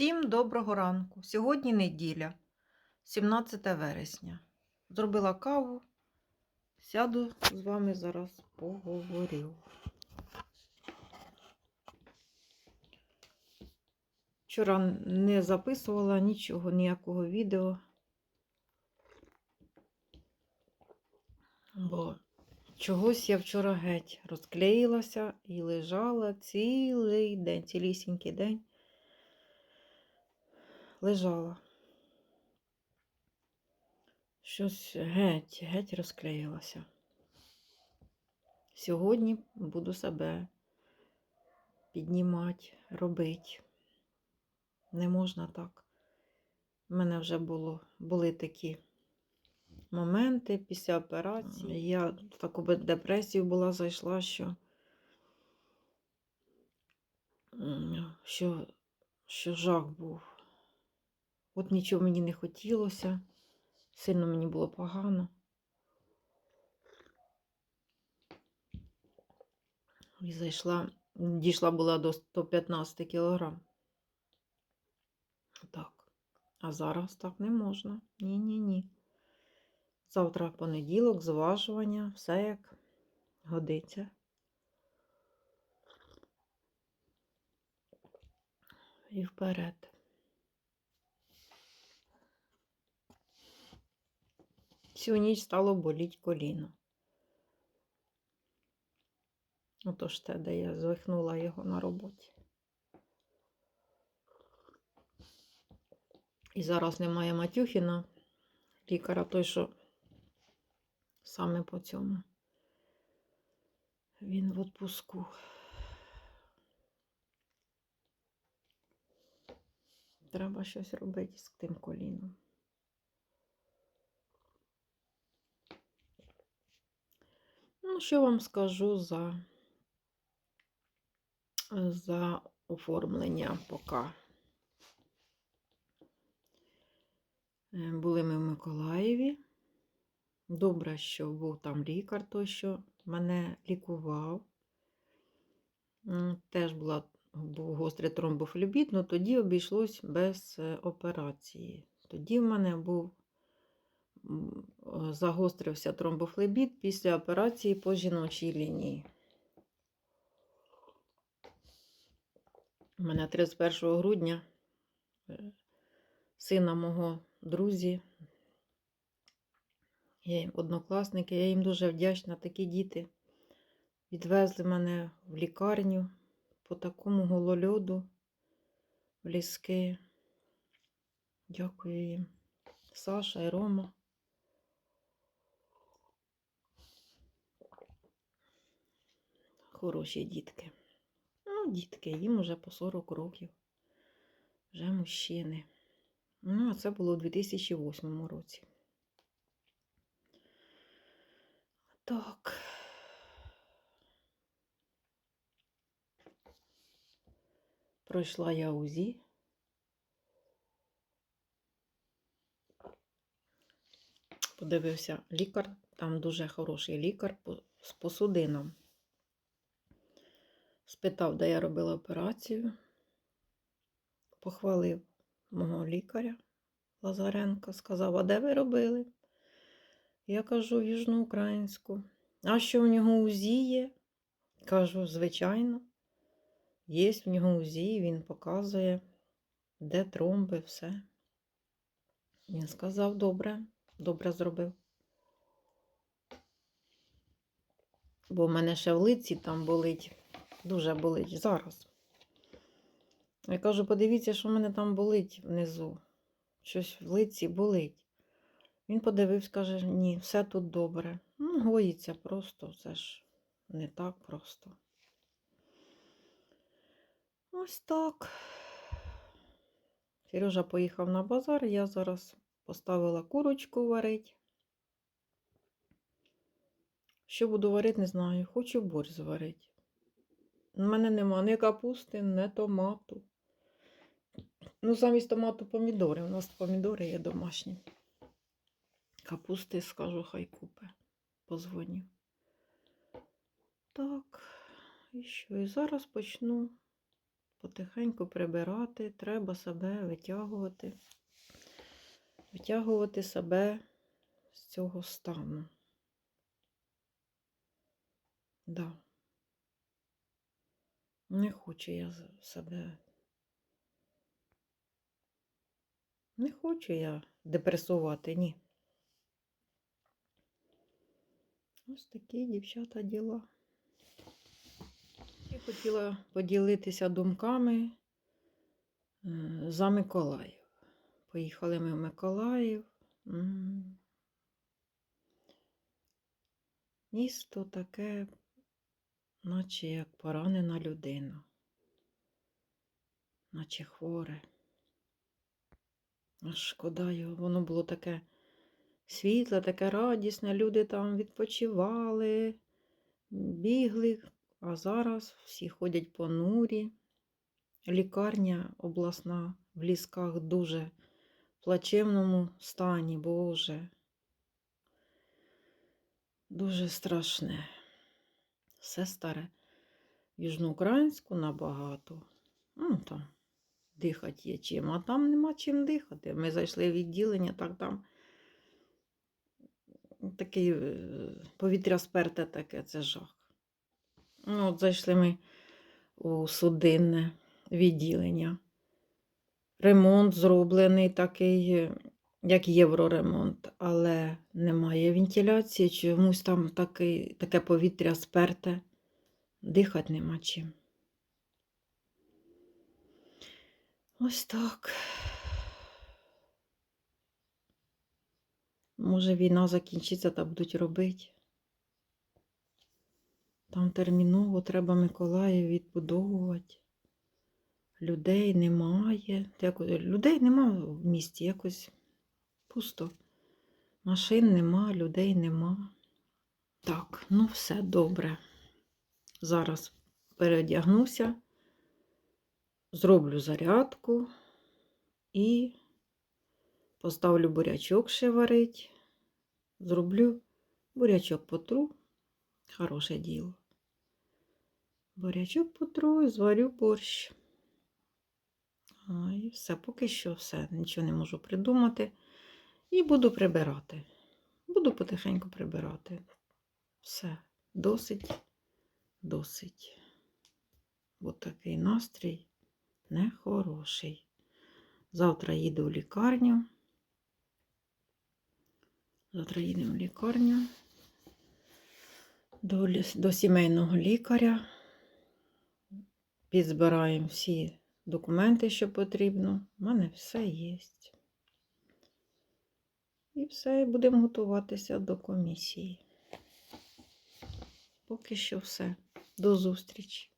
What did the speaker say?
Всім доброго ранку. Сьогодні неділя, 17 вересня. Зробила каву. Сяду з вами зараз поговорю. Вчора не записувала нічого, ніякого відео. Бо чогось я вчора геть розклеїлася і лежала цілий день, цілісінький день лежала. Щось геть, геть розклеїлося. Сьогодні буду себе піднімати, робити. Не можна так. У мене вже було, були такі моменти після операції. Я в таку депресію була зайшла, що, що, що жах був. От нічого мені не хотілося, сильно мені було погано. І зайшла, дійшла була до 115 кілограм. Так. А зараз так не можна. Ні-ні-ні. Завтра понеділок, зважування, все як годиться. І вперед. Всю ніч стало боліть коліно. Отож те, де я звихнула його на роботі. І зараз немає Матюхіна, лікаря той, що саме по цьому. Він в отпуску. Треба щось робити з тим коліном. Ну, що вам скажу за, за оформлення поки. Е, Були ми в Миколаєві. Добре, що був там лікар, той, що мене лікував. Теж була, був гострий тромбофлебіт, але тоді обійшлось без е, операції. Тоді в мене був загострився тромбофлебіт після операції по жіночій лінії. У мене 31 грудня е, сина мого друзі, я їм однокласники, я їм дуже вдячна, такі діти відвезли мене в лікарню по такому голольоду в ліски. Дякую їм. Саша і Рома. Хороші дітки. Ну, дітки, їм уже по 40 років. Вже мужчини. Ну, а це було у 2008 році. Так. Пройшла я УЗІ. Подивився лікар, там дуже хороший лікар з посудином. Спитав, де я робила операцію. Похвалив мого лікаря Лазаренка, сказав, а де ви робили? Я кажу, Южноукраїнську. А що в нього УЗІ є? Кажу, звичайно. Є в нього УЗІ, він показує, де тромби, все. Він сказав, добре, добре зробив. Бо в мене ще в лиці там болить, дуже болить зараз. Я кажу, подивіться, що в мене там болить внизу. Щось в лиці болить. Він подивився, каже, ні, все тут добре. Ну, гоїться просто, це ж не так просто. Ось так. Сережа поїхав на базар, я зараз поставила курочку варити. Що буду варити, не знаю. Хочу борщ зварити. У мене нема ні капусти, ні томату. Ну, замість томату помідори. У нас помідори є домашні. Капусти, скажу, хай купи. Позвоню. Так, і що? І зараз почну потихеньку прибирати, треба себе витягувати, витягувати себе з цього стану. Да. Не хочу я себе. Не хочу я депресувати, ні. Ось такі дівчата діла. Я хотіла поділитися думками е, за Миколаїв. Поїхали ми в Миколаїв. Місто таке, наче як поранена людина, наче хворе. Аж шкода його, воно було таке світле, таке радісне, люди там відпочивали, бігли, а зараз всі ходять понурі. Лікарня обласна в лісках дуже плачевному стані, Боже. Дуже страшне. Все старе. Южноукраїнську набагато. Ну, там дихати є чим, а там нема чим дихати. Ми зайшли в відділення, так там такий е, повітря сперте таке, це жах. Ну, от зайшли ми у судинне відділення. Ремонт зроблений такий, е, як євроремонт, але немає вентиляції, чомусь там такий, таке повітря сперте, дихати нема чим. Ось так. Може, війна закінчиться та будуть робити. Там терміново треба Миколаїв відбудовувати. Людей немає. Людей нема в місті, якось пусто. Машин нема, людей нема. Так, ну все добре. Зараз переодягнуся, зроблю зарядку і поставлю бурячок ще варить. Зроблю бурячок потру. Хороше діло. Бурячок потру і зварю борщ. А, і все, поки що все. Нічого не можу придумати. І буду прибирати. Буду потихеньку прибирати. Все, досить, досить. Бо такий настрій нехороший. Завтра їду в лікарню. Завтра їдемо в лікарню до, до сімейного лікаря. Підзбираємо всі документи, що потрібно. У мене все є. І все, і будемо готуватися до комісії. Поки що все. До зустрічі.